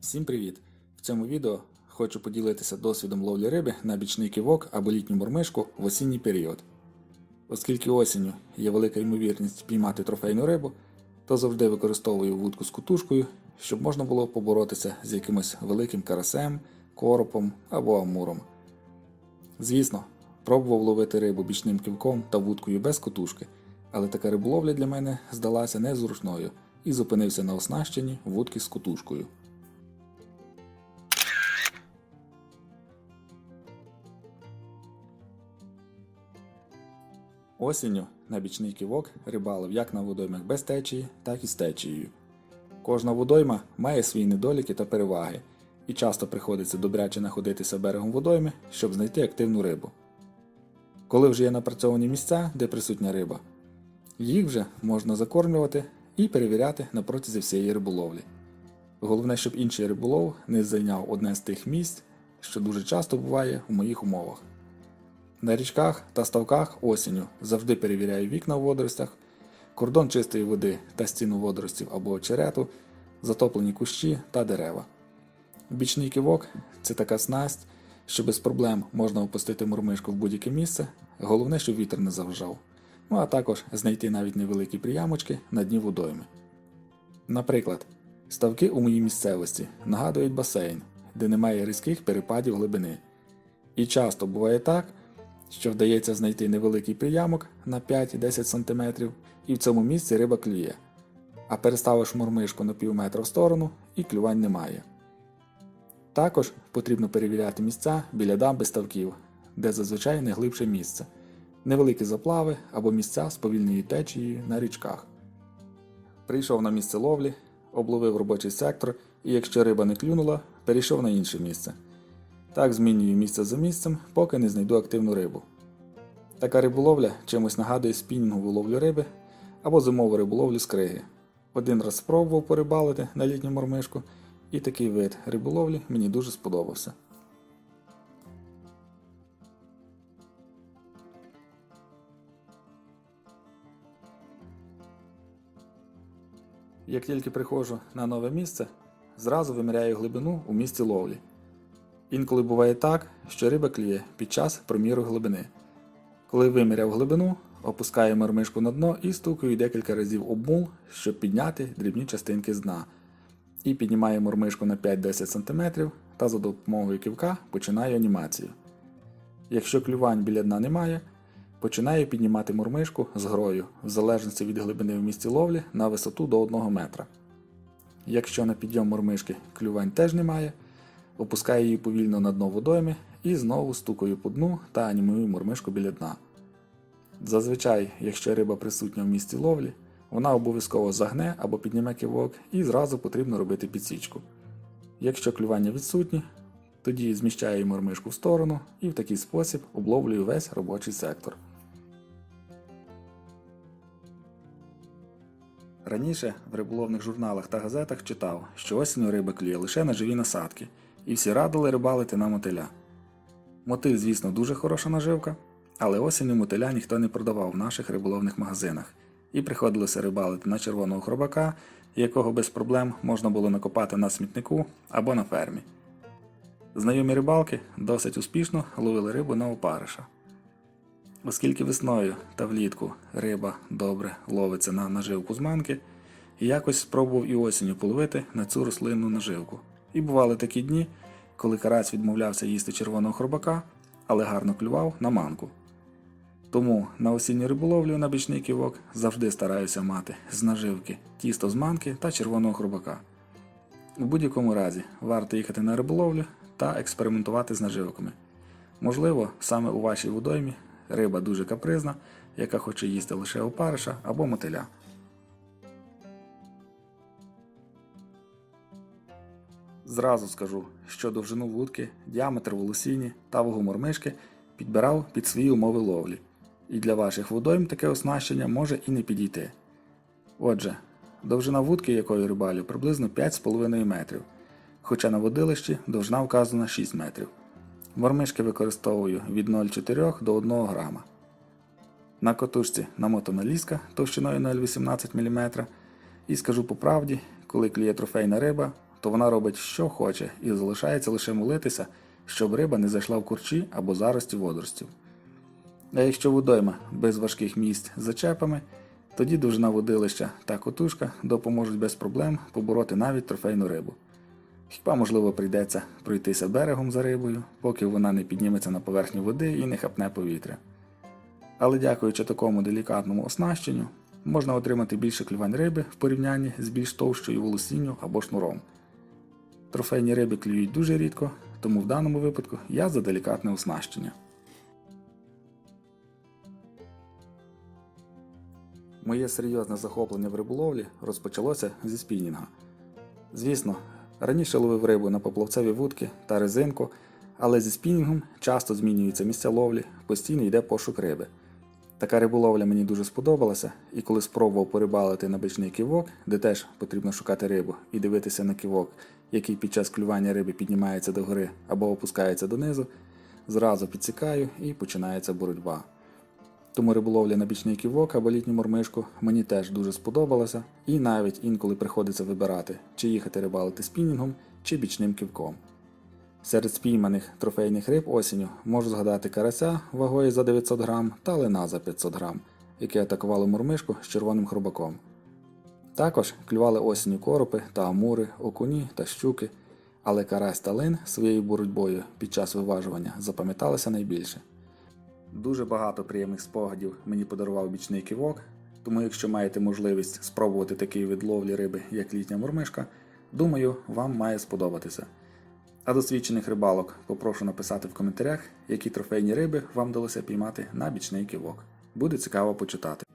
Всім привіт! В цьому відео хочу поділитися досвідом ловлі риби на бічний кивок або літню мормишку в осінній період. Оскільки осінню є велика ймовірність піймати трофейну рибу, то завжди використовую вудку з кутушкою, щоб можна було поборотися з якимось великим карасем, коропом або амуром. Звісно, пробував ловити рибу бічним кивком та вудкою без котушки, але така риболовля для мене здалася незручною і зупинився на оснащенні вудки з котушкою. Осінню на бічний ківок рибалив як на водоймах без течії, так і з течією. Кожна водойма має свої недоліки та переваги, і часто приходиться добряче находитися берегом водойми, щоб знайти активну рибу. Коли вже є напрацьовані місця, де присутня риба, їх вже можна закормлювати і перевіряти на протязі всієї риболовлі. Головне, щоб інший риболов не зайняв одне з тих місць, що дуже часто буває у моїх умовах. На річках та ставках осінню завжди перевіряю вікна у водоростях, кордон чистої води та стіну водоростів або очерету, затоплені кущі та дерева. Бічний кивок це така снасть, що без проблем можна опустити мурмишку в будь-яке місце, головне, щоб вітер не заважав. Ну а також знайти навіть невеликі приямочки на дні водойми. Наприклад, ставки у моїй місцевості нагадують басейн, де немає різких перепадів глибини. І часто буває так, що вдається знайти невеликий приямок на 5-10 см, і в цьому місці риба клює. А переставиш мурмишку на пів метра в сторону і клювань немає. Також потрібно перевіряти місця біля дамби ставків, де зазвичай найглибше місце, невеликі заплави або місця з повільною течією на річках. Прийшов на місце ловлі, обловив робочий сектор і якщо риба не клюнула, перейшов на інше місце. Так змінюю місце за місцем, поки не знайду активну рибу. Така риболовля чимось нагадує спінінгову ловлю риби або зимову риболовлю з криги. Один раз спробував порибалити на літню мормишку, і такий вид риболовлі мені дуже сподобався. Як тільки приходжу на нове місце, зразу виміряю глибину у місці ловлі. Інколи буває так, що риба клює під час проміру глибини. Коли виміряв глибину, опускаю мармишку на дно і стукаю декілька разів об мул, щоб підняти дрібні частинки з дна. І піднімаю мормишку на 5-10 см та за допомогою ківка починаю анімацію. Якщо клювань біля дна немає, починаю піднімати мормишку з грою, в залежності від глибини в місці ловлі на висоту до 1 метра. Якщо на підйом мормишки клювань теж немає, опускаю її повільно на дно водойми і знову стукаю по дну та анімую мормишку біля дна. Зазвичай, якщо риба присутня в місці ловлі, вона обов'язково загне або підніме кивок і зразу потрібно робити підсічку. Якщо клювання відсутні, тоді зміщаю мормишку в сторону і в такий спосіб обловлюю весь робочий сектор. Раніше в риболовних журналах та газетах читав, що осінню риба клює лише на живі насадки, і всі радили рибалити на мотиля. Мотиль, звісно, дуже хороша наживка, але осінню мотиля ніхто не продавав в наших риболовних магазинах, і приходилося рибалити на червоного хробака, якого без проблем можна було накопати на смітнику або на фермі. Знайомі рибалки досить успішно ловили рибу на опариша. Оскільки весною та влітку риба добре ловиться на наживку з манки, якось спробував і осінню половити на цю рослинну наживку. І бували такі дні, коли карась відмовлявся їсти червоного хробака, але гарно клював на манку. Тому на осінню риболовлю на бічний ківок завжди стараюся мати з наживки тісто з манки та червоного хробака. У будь-якому разі варто їхати на риболовлю та експериментувати з наживками. Можливо, саме у вашій водоймі риба дуже капризна, яка хоче їсти лише опариша або мотиля. Зразу скажу, що довжину вудки, діаметр волосіні та вагу мормишки підбирав під свої умови ловлі, і для ваших водойм таке оснащення може і не підійти. Отже, довжина вудки, якою рибалю, приблизно 5,5 метрів, хоча на водилищі довжина вказана 6 метрів. Мормишки використовую від 0,4 до 1 грама. На котушці намотана ліска товщиною 0,18 мм. І скажу по правді, коли кліє трофейна риба, то вона робить що хоче і залишається лише молитися, щоб риба не зайшла в курчі або зарості водоростів. А якщо водойма без важких місць зачепами, тоді довжина водилища та котушка допоможуть без проблем побороти навіть трофейну рибу. Хіба можливо прийдеться пройтися берегом за рибою, поки вона не підніметься на поверхню води і не хапне повітря. Але дякуючи такому делікатному оснащенню, можна отримати більше клювань риби в порівнянні з більш товщою волосінню або шнуром. Трофейні риби клюють дуже рідко, тому в даному випадку я за делікатне оснащення. Моє серйозне захоплення в риболовлі розпочалося зі спінінга. Звісно, раніше ловив рибу на поплавцеві вудки та резинку, але зі спінінгом часто змінюються місця ловлі, постійно йде пошук риби. Така риболовля мені дуже сподобалася, і коли спробував порибалити на бичний ківок, де теж потрібно шукати рибу, і дивитися на ківок, який під час клювання риби піднімається догори або опускається донизу, зразу підсікаю і починається боротьба. Тому риболовля на бічний ківок або літню мормишку мені теж дуже сподобалася, і навіть інколи приходиться вибирати, чи їхати рибалити спінінгом, чи бічним ківком. Серед спійманих трофейних риб осінню можу згадати карася вагою за 900 грам та лина за 500 грам, які атакували мормишку з червоним хробаком. Також клювали осінню коропи та амури, окуні та щуки, але карась та лин своєю боротьбою під час виважування запам'яталися найбільше. Дуже багато приємних спогадів мені подарував бічний ківок, тому якщо маєте можливість спробувати такий вид ловлі риби, як літня мормишка, думаю, вам має сподобатися. А досвідчених рибалок попрошу написати в коментарях, які трофейні риби вам вдалося піймати на бічний ківок. Буде цікаво почитати.